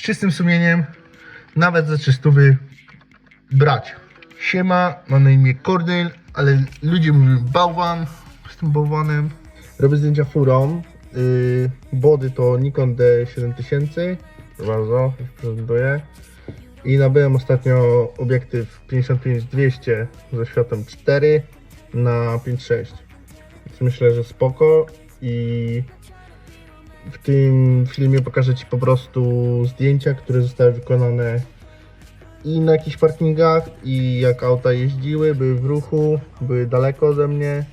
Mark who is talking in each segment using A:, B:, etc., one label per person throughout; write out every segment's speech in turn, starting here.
A: z czystym sumieniem, nawet za czystówy brać. Siema, mam na imię Kordyl, ale ludzie mówią bałwan, jestem bałwanem. Robię zdjęcia furą, yy, body to Nikon D7000, proszę bardzo, prezentuję. I nabyłem ostatnio obiektyw 55-200 ze światem 4 na 5.6. Więc myślę, że spoko i w tym filmie pokażę Ci po prostu zdjęcia, które zostały wykonane i na jakichś parkingach i jak auta jeździły, były w ruchu, były daleko ode mnie.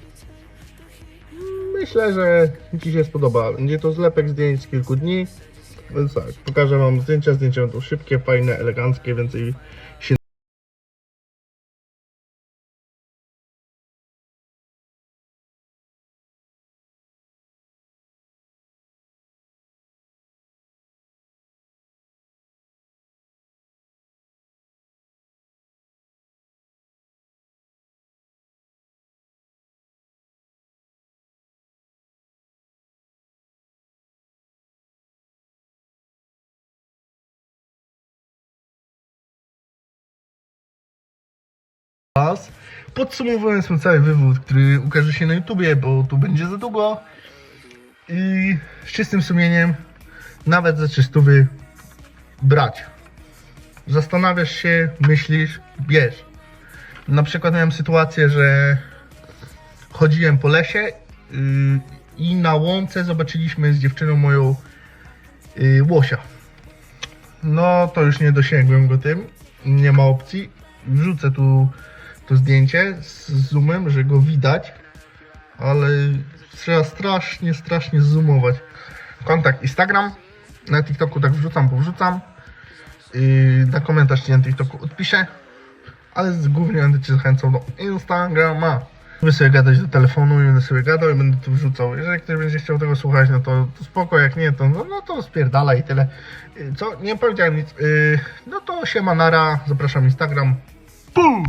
A: Myślę, że Ci się spodoba. Będzie to zlepek zdjęć z kilku dni. Więc tak, pokażę Wam zdjęcia. Zdjęcia będą szybkie, fajne, eleganckie, więcej się Was. Podsumowując ten cały wywód, który ukaże się na YouTubie, bo tu będzie za długo. I z czystym sumieniem, nawet za czystówy brać. Zastanawiasz się, myślisz, bierz. Na przykład miałem sytuację, że chodziłem po lesie yy, i na łące zobaczyliśmy z dziewczyną moją yy, łosia. No to już nie dosięgłem go tym, nie ma opcji. Wrzucę tu to zdjęcie z zoomem, że go widać, ale trzeba strasznie, strasznie zoomować. Kontakt Instagram, na TikToku tak wrzucam, powrzucam. Yy, na komentarz ci na TikToku odpiszę, ale głównie będę cię zachęcał do Instagrama. Będę sobie gadać do telefonu i będę sobie gadał i będę tu wrzucał. Jeżeli ktoś będzie chciał tego słuchać, no to, to spoko, jak nie, to, no, no to spierdala i tyle. Yy, Co? Nie powiedziałem nic. Yy, no to siema nara, zapraszam Instagram. Pum!